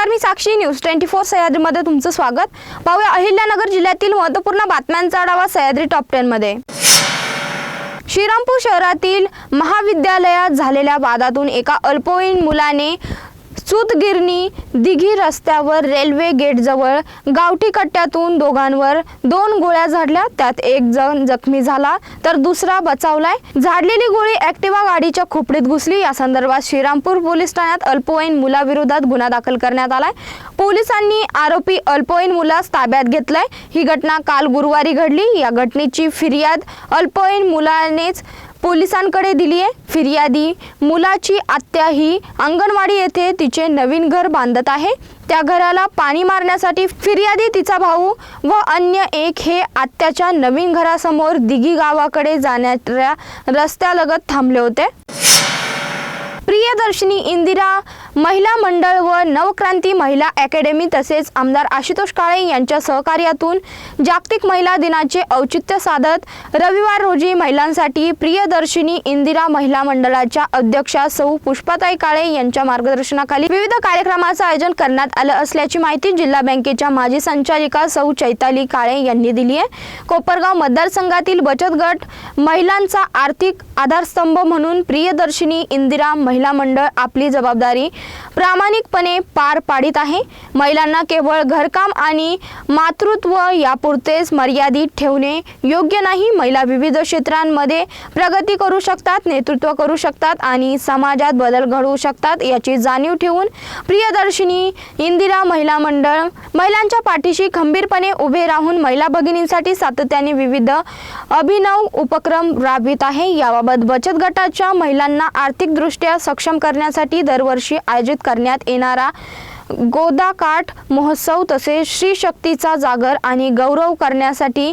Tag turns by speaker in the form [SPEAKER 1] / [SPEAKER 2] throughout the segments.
[SPEAKER 1] नमस्कार मी Sakshi news. Twenty four सह्याद्रीमध्ये तुमचं स्वागत. पाहूया अहिल्यानगर जिल्ह्यातील महत्त्वपूर्ण बातम्यांचा आढावा सह्याद्री टॉप टेन मध्ये श्रीरामपूर शहरातील महाविद्यालयात झालेल्या वादातून एका अल्पवयीन मुलाने सुतगिरणी दिघी रस्त्यावर रेल्वे गेटजवळ गावठी कट्ट्यातून दोघांवर दोन गोळ्या झाडल्या. त्यात एक जण जखमी झाला तर दुसरा बचावलाय. झाडलेली गोळी ऍक्टिवा गाडीच्या खोपडीत घुसली. या संदर्भात श्रीरामपूर पोलीस ठाण्यात अल्पवयीन मुलाविरोधात गुन्हा दाखल करण्यात आलाय. पोलिसांनी आरोपी अल्पवयीन मुलास ताब्यात घेतलाय. ही घटना काल गुरुवारी घडली. या घटनेची फिर्याद अल्पवयीन मुलानेच पोलिसांकडे दिली आहे. फिर्यादी. मुलाची आत्या ही अंगणवाडी येथे तिचे नवीन घर बांधत आहे. त्या घराला पाणी मारण्यासाठी फिर्यादी तिचा भाऊ व अन्य एक हे आत्याच्या नवीन घरासमोर दिघी गावाकडे जाणाऱ्या रस्त्यालगत थांबले होते. प्रियदर्शिनी इंदिरा महिला मंडळ व नवक्रांती महिला अकॅडमी तसेच आमदार आशुतोष काळे यांच्या सहकार्यातून जागतिक महिला दिनाचे औचित्य साधत रविवार रोजी महिलांसाठी प्रियदर्शिनी इंदिरा महिला मंडळाच्या अध्यक्षा सौ पुष्पाताई काळे यांच्या मार्गदर्शनाखाली विविध कार्यक्रमाचं आयोजन करण्यात आलं असल्याची माहिती जिल्हा बँकेच्या माजी संचालिका सौ चैताली काळे यांनी दिली आहे. कोपरगाव मतदारसंघातील बचत गट महिलांचा आर्थिक आधारस्तंभ म्हणून प्रियदर्शिनी इंदिरा महिला मंडळ आपली जबाबदारी प्रामाणिकपणे पार पाडित आहे. महिलांना केवळ घरकाम आणि मातृत्व यापुरतेच मर्यादित ठेवणे योग्य नाही. महिला विविध क्षेत्रांमध्ये प्रगती करू शकतात नेतृत्व करू शकतात आणि समाजात बदल घडवू शकतात याची जाणीव ठेवून प्रियदर्शिनी इंदिरा महिला मंडळ महिलांच्या पाठीशी खंबीरपणे उभे राहून महिला भगिनींसाठी सातत्याने विविध अभिनव उपक्रम राबवित आहे. याबाबत बचत गटाच्या महिलांना आर्थिकदृष्ट्या सक्षम करण्यासाठी दरवर्षी आयोजित करण्यात येणारा गोदाकाठ महोत्सव तसेच श्रीशक्तीचा जागर आणि गौरव करण्यासाठी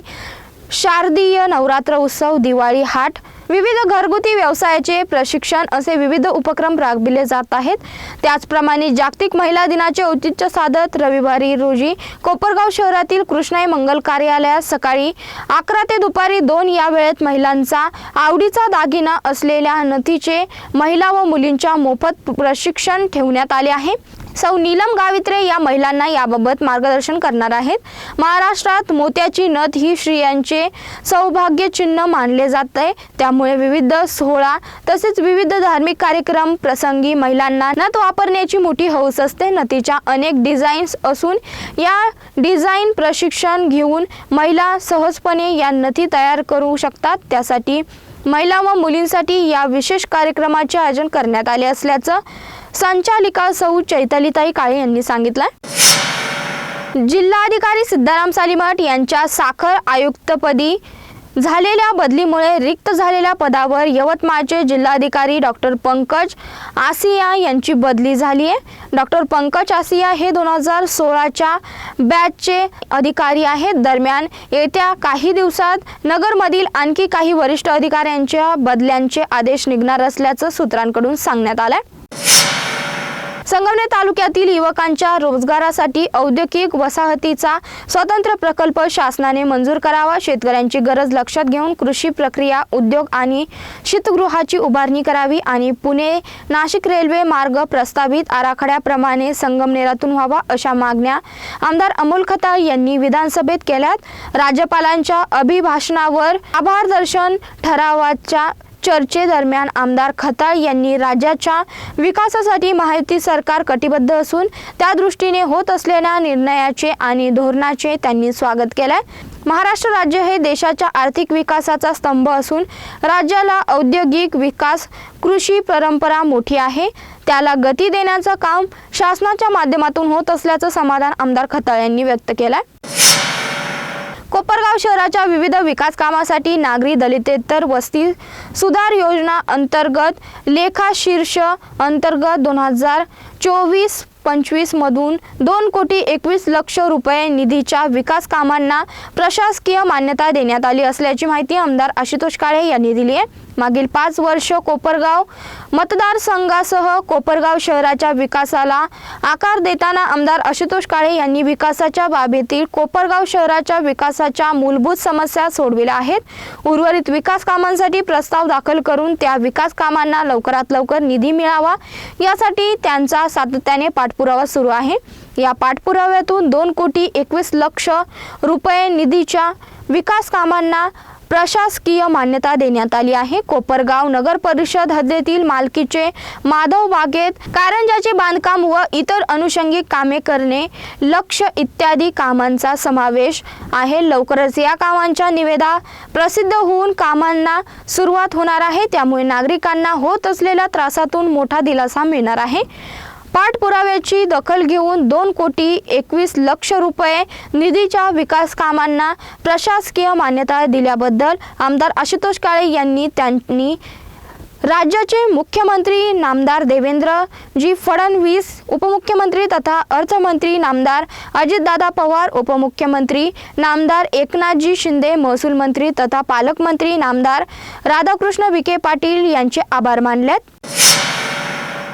[SPEAKER 1] शारदीय नवरात्र उत्सव दिवाळी हाट विविध घरगुती व्यवसायाचे प्रशिक्षण असे विविध उपक्रम राबविले जात आहेत. त्याचप्रमाणे जागतिक महिला दिनाचे औचित्य साधत रविवारी रोजी कोपरगाव शहरातील कृष्णाई मंगल कार्यालयात सकाळी अकरा ते दुपारी दोन या वेळेत महिलांचा आवडीचा दागिना असलेल्या नथीचे महिला व मुलींच्या मोफत प्रशिक्षण ठेवण्यात आले आहे. सौ नीलम गावित्रे या महिलांना याबाबत मार्गदर्शन करणार आहेत. महाराष्ट्रात मोत्याची नथ ही स्त्रियांचे सौभाग्य चिन्ह मानले जाते त्यामुळे विविध सोहळा तसेच विविध धार्मिक कार्यक्रम प्रसंगी महिलांना नथ वापरण्याची मोठी हौस असते. नथीच्या अनेक डिझाईन्स असून या डिझाईन प्रशिक्षण घेऊन महिला सहजपणे या नथी तयार करू शकतात. त्यासाठी महिला व मुलींसाठी या विशेष कार्यक्रमाचे आयोजन करण्यात आले असल्याचं संचालिका सौ चैतालीताई काळे यांनी सांगितलं जिल्हाधिकारी सिद्धाराम सालीमठ यांच्या साखर आयुक्तपदी झालेल्या बदलीमुळे रिक्त झालेल्या पदावर यवतमाळचे जिल्हाधिकारी डॉक्टर पंकज आसिया यांची बदली झाली आहे डॉक्टर पंकज आसिया हे दोन हजार सोळाच्या बॅचचे अधिकारी आहेत. दरम्यान येत्या काही दिवसात नगरमधील आणखी काही वरिष्ठ अधिकाऱ्यांच्या बदल्यांचे आदेश निघणार असल्याचं सूत्रांकडून सांगण्यात आलं आहे संगमनेर तालुक्यातील युवकांच्या रोजगारासाठी औद्योगिक वसाहतीचा स्वतंत्र प्रकल्प शासनाने मंजूर करावा. शेतकऱ्यांची गरज लक्षात घेऊन कृषी प्रक्रिया उद्योग आणि शीतगृहाची उभारणी करावी आणि पुणे नाशिक रेल्वे मार्ग प्रस्तावित आराखड्याप्रमाणे संगमनेरातून व्हावा अशा मागण्या आमदार अमोल खताळ यांनी विधानसभेत केल्यात. राज्यपालांच्या अभिभाषणावर आभारदर्शन ठरावाच्या चर्चेदरम्यान आमदार खताळ यांनी राज्याच्या विकासासाठी महायुती सरकार कटिबद्ध असून त्या दृष्टीने होत असलेल्या निर्णयाचे आणि धोरणाचे त्यांनी स्वागत केलंय. महाराष्ट्र राज्य हे देशाच्या आर्थिक विकासाचा स्तंभ असून राज्याला औद्योगिक विकास कृषी परंपरा मोठी आहे. त्याला गती देण्याचं काम शासनाच्या माध्यमातून होत असल्याचं समाधान आमदार खताळ यांनी व्यक्त केलंय. कोपरगाव शहराच्या विविध विकास कामासाठी नागरी दलितेतर वस्ती सुधार योजना अंतर्गत लेखा शीर्ष अंतर्गत दोन हजार चोवीस पंचवीसमधून दोन कोटी एकवीस लक्ष रुपये निधीच्या विकास कामांना प्रशासकीय मान्यता देण्यात आली असल्याची माहिती आमदार आशुतोष काळे यांनी दिली आहे. मागील पाच वर्ष कोपरगाव मतदारसंघासह कोपरगाव शहराच्या विकासाला आकार देताना आमदार आशुतोष काळे यांनी विकासाच्या बाबीतील कोपरगाव शहराच्या विकासाच्या मूलभूत समस्या सोडविल्या आहेत. उर्वरित विकास कामांसाठी प्रस्ताव दाखल करून त्या विकास कामांना लवकरात लवकर निधी मिळावा. यासाठी त्यांचा सातत्याने पाठपुरावा सुरू आहे. या पाठपुराव्यातून दोन कोटी एकवीस लक्ष रुपये निधीच्या विकास कामांना प्रशासकीय मान्यता देण्यात आली आहे. कोपरगाव नगर परिषद हद्दीतील मालकीचे माधव बागेत कारंजाचे बांधकाम व इतर अनुषंगिक कामे करणे लक्ष इत्यादी कामांचा समावेश आहे. लवकरच या कामांच्या निवेदा प्रसिद्ध होऊन कामांना सुरुवात होणार आहे. त्यामुळे नागरिकांना होत असलेल्या त्रासातून मोठा दिलासा मिळणार आहे. पाठपुराव्याची दखल घेऊन दोन कोटी एकवीस लक्ष रुपये निधीच्या विकास कामांना प्रशासकीय मान्यता दिल्याबद्दल आमदार आशुतोष काळे यांनी त्यांनी राज्याचे मुख्यमंत्री नामदार देवेंद्रजी फडणवीस उपमुख्यमंत्री तथा अर्थमंत्री नामदार अजितदादा पवार उपमुख्यमंत्री नामदार एकनाथजी शिंदे महसूल मंत्री तथा पालकमंत्री नामदार राधाकृष्ण विखे पाटील यांचे आभार मानलेत.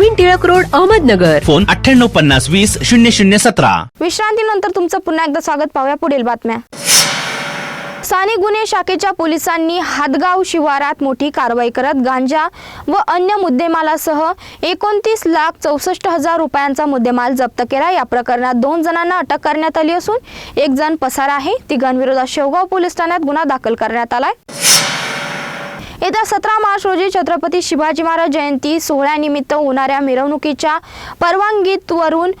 [SPEAKER 2] नवीन टिळक रोड अहमदनगर.
[SPEAKER 3] फोन अठ्ठ्याण्णव पन्नास वीस शून्य शून्य सतरा.
[SPEAKER 1] विश्रांतीनंतर तुमचं पुन्हा एकदा स्वागत. पाहूया पुढील बातम्या. स्थानिक गुन्हे शाखेच्या पोलिसांनी हातगाव शिवारात मोठी कारवाई करत गांजा व अन्य मुद्देमालासह एकोणतीस लाख चौसष्ट हजार रुपयांचा मुद्देमाल जप्त केला. या प्रकरणात दोन जणांना अटक करण्यात आली असून एक जण पसार आहे. तिघांविरोधात शेवगाव पोलीस ठाण्यात गुन्हा दाखल करण्यात आलाय. येत्या सतरा मार्च रोजी छत्रपती शिवाजी महाराज जयंती सोहळ्यानिमित्त होणाऱ्या मिरवणुकीच्या परवानगीवरून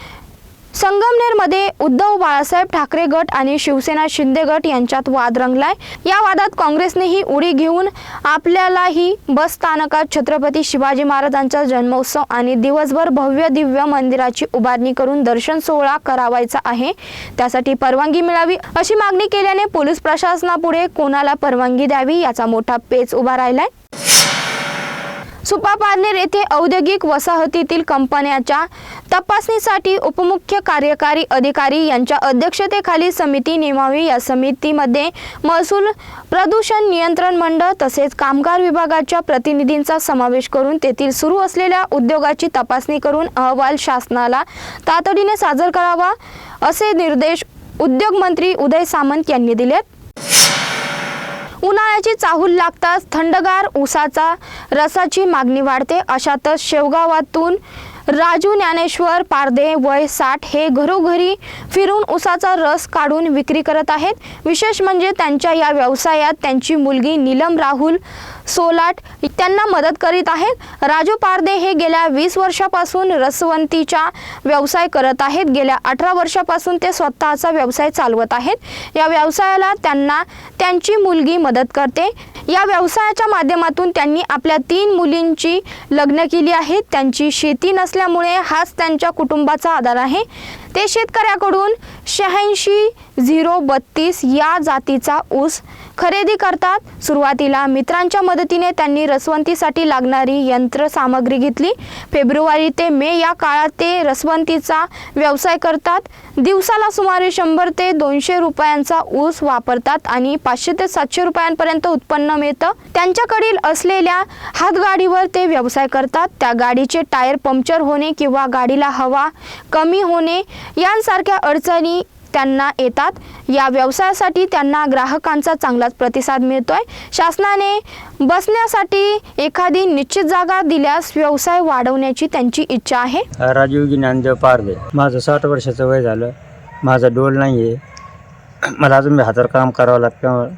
[SPEAKER 1] संगमनेरमध्ये उद्धव बाळासाहेब ठाकरे गट आणि शिवसेना शिंदे गट यांच्यात वाद रंगलाय. या वादात काँग्रेसनेही उडी घेऊन आपल्यालाही बस स्थानकात छत्रपती शिवाजी महाराजांचा जन्मोत्सव आणि दिवसभर भव्य दिव्य मंदिराची उभारणी करून दर्शन सोहळा करावायचा आहे. त्यासाठी परवानगी मिळावी अशी मागणी केल्याने पोलीस प्रशासनापुढे कोणाला परवानगी द्यावी याचा मोठा पेच उभा राहिलाय. सुपा पारनेर येथे औद्योगिक वसाहतीतील कंपन्याच्या तपासणीसाठी उपमुख्य कार्यकारी अधिकारी यांच्या अध्यक्षतेखाली समिती नेमावी. या समितीमध्ये महसूल प्रदूषण नियंत्रण मंडळ तसेच कामगार विभागाच्या प्रतिनिधींचा समावेश करून तेथील सुरू असलेल्या उद्योगाची तपासणी करून अहवाल शासनाला तातडीने सादर करावा असे निर्देश उद्योगमंत्री उदय सामंत यांनी दिलेत. उन्हाळ्याची चाहूल लागताच थंडगार ऊसाचा रसाची मागणी वाढते. अशातच शेवगावातून राजू ज्ञानेश्वर पारदे वय साठ हे घरोघरी फिरून उसाचा रस काढून विक्री करत आहेत. विशेष म्हणजे त्यांच्या या व्यवसायात त्यांची मुलगी नीलम राहुल सोलाट त्यांना मदत करीत आहेत. राजू पारदे हे गेल्या वीस वर्षापासून रसवंतीचा व्यवसाय करत आहेत. गेल्या अठरा वर्षापासून ते स्वतःचा व्यवसाय चालवत आहेत. या व्यवसायाला त्यांना त्यांची मुलगी मदत करते. या व्यवसायाच्या माध्यमातून त्यांनी आपल्या तीन मुलींची लग्न केली आहेत. त्यांची शेती नसल्यामुळे हाच त्यांच्या कुटुंबाचा आधार आहे. ते शेतकऱ्याकडून शहाऐंशी झिरो बत्तीस या जातीचा ऊस खरेदी करतात. सुरुवातीला मित्रांच्या मदतीने त्यांनी रसवंतीसाठी लागणारी यंत्रसामग्री घेतली. फेब्रुवारी ते मे या काळात ते रसवंतीचा व्यवसाय करतात. दिवसाला सुमारे शंभर ते दोनशे रुपयांचा ऊस वापरतात आणि पाचशे ते सातशे रुपयांपर्यंत उत्पन्न मिळतं. त्यांच्याकडील असलेल्या हातगाडीवर ते व्यवसाय करतात. त्या गाडीचे टायर पंक्चर होणे किंवा गाडीला हवा कमी होणे यांसारख्या अडचणी त्यांना येतात. या व्यवसायासाठी त्यांना ग्राहकांचा चांगलाच प्रतिसाद मिळतोय. शासनाने बसण्यासाठी एखादी निश्चित जागा दिल्यास व्यवसाय वाढवण्याची त्यांची इच्छा आहे.
[SPEAKER 4] राजीव ज्ञानदेव पारदे माझं साठ वर्षाचं वय झालं. माझा डोल नाही आहे मला अजून हातावर काम करावं लागतं.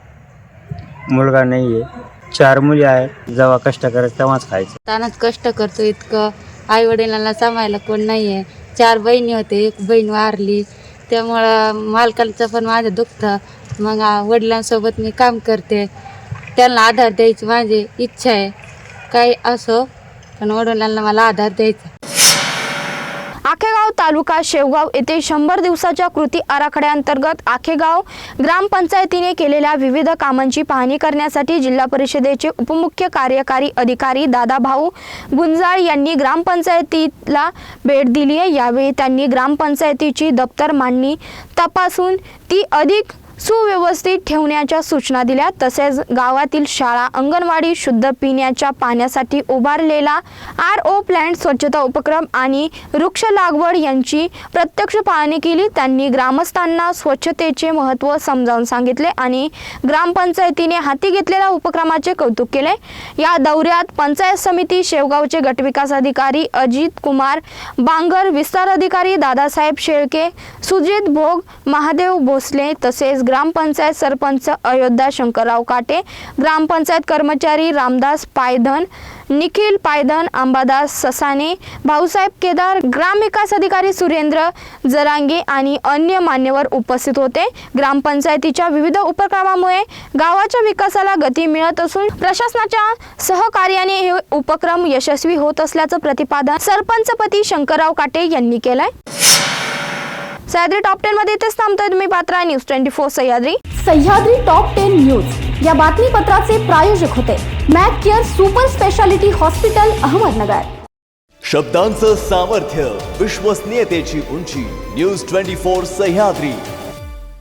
[SPEAKER 4] मुलगा नाही आहे चार मुली आहेत. जेव्हा कष्ट करायचं तेव्हाच खायचं.
[SPEAKER 5] तानाच कष्ट करतो इतकं. आई वडिलांना सांभाळायला कोण नाही आहे चार बहिणी होते. एक बहीण वारली. त्यामुळं मालकांचं पण माझं दुखतं. मग वडिलांसोबत मी काम करते. त्यांना आधार द्यायची माझी इच्छा आहे. काही असो पण वडिलांना मला आधार द्यायचा.
[SPEAKER 1] आखेगाव तालुका शेवगाव येथे शंभर दिवसाच्या कृती आराखड्याअंतर्गत आखेगाव ग्रामपंचायतीने केलेल्या विविध कामांची पाहणी करण्यासाठी जिल्हा परिषदेचे उपमुख्य कार्यकारी अधिकारी दादाभाऊ गुंजाळ यांनी ग्रामपंचायतीला भेट दिली आहे. यावेळी त्यांनी ग्रामपंचायतीची दप्तर मांडणी तपासून ती अधिक सुव्यवस्थित ठेवण्याच्या सूचना दिल्या. तसेच गावातील शाळा अंगणवाडी शुद्ध पिण्याच्या पाण्यासाठी उभारलेला आर ओ प्लॅन्ट स्वच्छता उपक्रम आणि वृक्ष लागवड यांची प्रत्यक्ष पाहणी केली. त्यांनी ग्रामस्थांना स्वच्छतेचे महत्त्व समजावून सांगितले आणि ग्रामपंचायतीने हाती घेतलेल्या उपक्रमाचे कौतुक केले. या दौऱ्यात पंचायत समिती शेवगावचे गटविकास अधिकारी अजित कुमार बांगर विस्तार अधिकारी दादासाहेब शेळके सुजित भोग महादेव भोसले तसेच ग्रामपंचायत सरपंच अयोध्या शंकरराव काटे ग्रामपंचायत कर्मचारी रामदास पायधन निखिल पायधन अंबादास ससाने भाऊसाहेब केदार ग्रामविकास अधिकारी सुरेंद्र जरांगे आणि अन्य मान्यवर उपस्थित होते. ग्रामपंचायतीच्या विविध उपक्रमामुळे गावाच्या विकासाला गती मिळत असून प्रशासनाच्या सहकार्याने हे उपक्रम यशस्वी होत असल्याचं प्रतिपादन सरपंचपती शंकरराव काटे यांनी केलंय. सह्याद्री टॉप टेन मध्ये इथेच थांबतोय तुम्ही Patra. News twenty four Sahyadri.
[SPEAKER 6] Sahyadri top ten news या बातमीपत्राचे प्रायोजक होते. Mac care super speciality hospital Ahmednagar.
[SPEAKER 7] शब्दांचं सामर्थ्य विश्वसनीयतेची उंची. News twenty four Sahyadri.